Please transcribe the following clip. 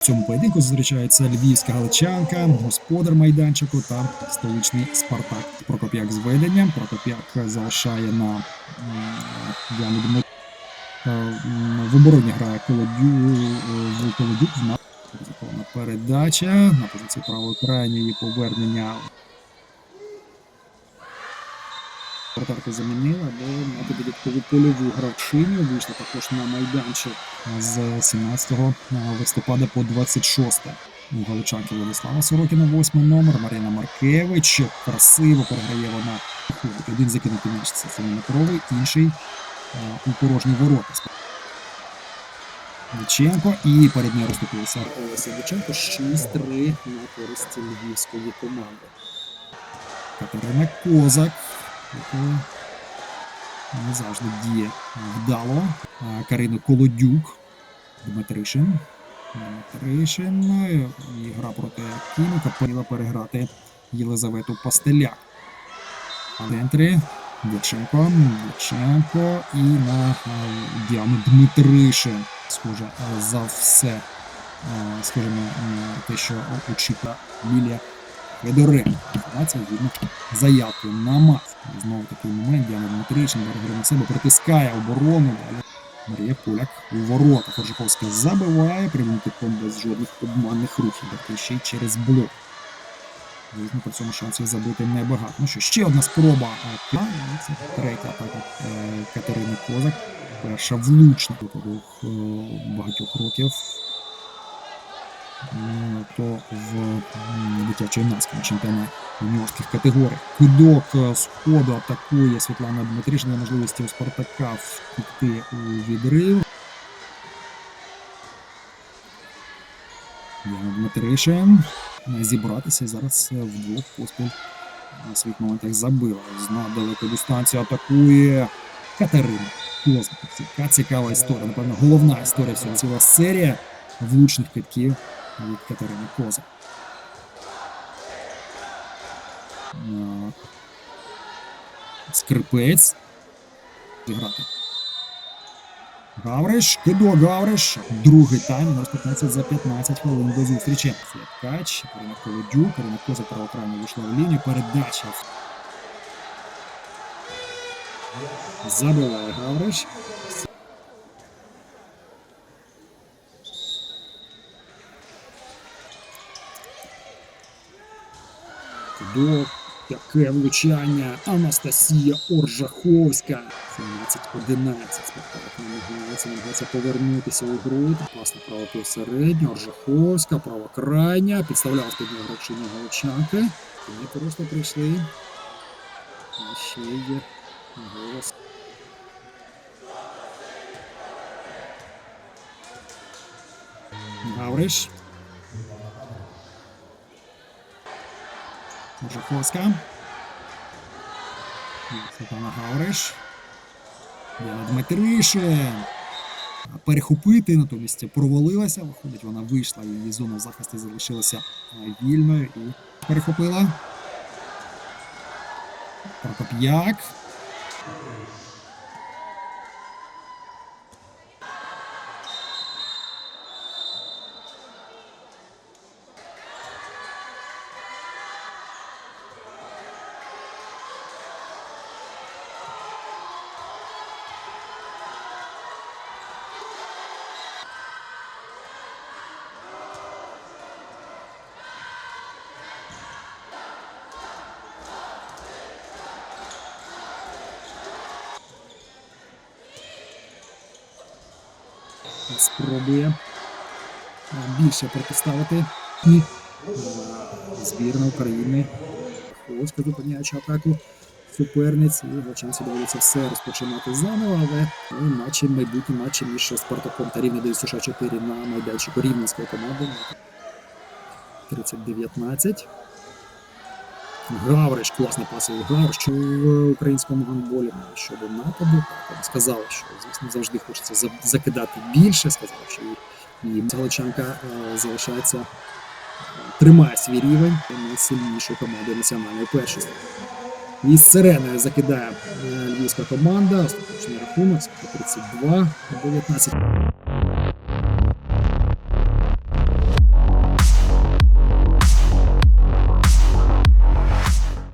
В цьому поєдинку зустрічається львівська галичанка, господар майданчику та столичний Спартак. Прокоп'як з веденням. Прокоп'як залишає на Яну Діану Дмит- е, в обороні грає Колодюк. На передача на позиції правої крайньої повернення. Вратарку замінила, але мати додаткову польову гравчиню. Вийшла також на майданчик з 17 листопада по 26 у галичанки Владислава Сорокіна, восьмий номер, Марина Маркевич. Красиво переграє вона. Один закинутий м'яч це семи-метровий, інший е, у порожні ворота. Дяченко і перед нею розступилися Олеся Дяченко 6-3 на користь львівської команди. Катерина Козак, не завжди діє вдало. Карина Колодюк, Дмитришин. Дмитришин. І гра проти Кіміка повинна переграти Єлизавету Пастеляк. В центрі Дяченко, Дяченко і на Діану Дмитришин. Схоже за все. на те, що очікує Лілія Федоренко. Інформація згідно заявки на мат. Знову такий момент Діана Дмитришин бере на себе, притискає оборону. Далі Марія Поляк у ворота. Коржаковська забиває прямим китком без жодних обманних рухів. Тобто ще й через блок. Звісно, при цьому шансів забити небагато. Ну що, ще одна спроба. Ну, це третя атака е, Катерини Козак. Перша влучна протягом е, багатьох років. Е, То в м, дитячо-юнацькому чемпіонаті юніорських категорій. Кидок е, з ходу атакує Світлана Дмитришина. Можливості у Спартака втікти у відрив. Яна Дмитришин зібратися зараз е, вдвох поспіль на своїх моментах забила. На далеку дистанцію атакує Катерина. Козак. Цікава історія. Напевно, головна історія всього ціла серія влучних китків від Катерини Козак. Скрипець. Зіграти. Гавриш, кидок Гавриш. Другий тайм розпочнеться за 15 хвилин до зустрічі. Флекач, Карина Колодюк, Карина Коза правокрайно вийшла в лінію. Передача. Забиває Гавриш. Кидок. Таке влучання. Анастасія Оржаховська. 17-11. Спартак намагається, повернутися у гру. Класно право півсередньо. Оржаховська, права крайня. Підставляла під нього гравчиня Галичанки. Вони просто прийшли. А ще є голос. Гавриш. Жаховська. Світлана Гауриш. Дмитришин. Перехопити натомість провалилася. Виходить, вона вийшла, її зона захисту залишилася вільною і перехопила. Прокоп'як. Спробує е, більше протиставити і збірна України. Ось зупиняючи атаку суперниць, і Галчанці доводиться все розпочинати заново, але ну, матчі, майбутні матчі між Спартаком та Рівне 94 на майданчику Рівненської команди. 30-19. Гавриш, класний пасовий Гавриш в українському гандболі щодо нападу. Так, сказали, що звісно завжди хочеться закидати більше. Сказали, що і, Галичанка е, залишається, е, тримає свій рівень найсильнішою командою національної першості. І з сиреною закидає е, львівська команда. Остаточний рахунок 32 19.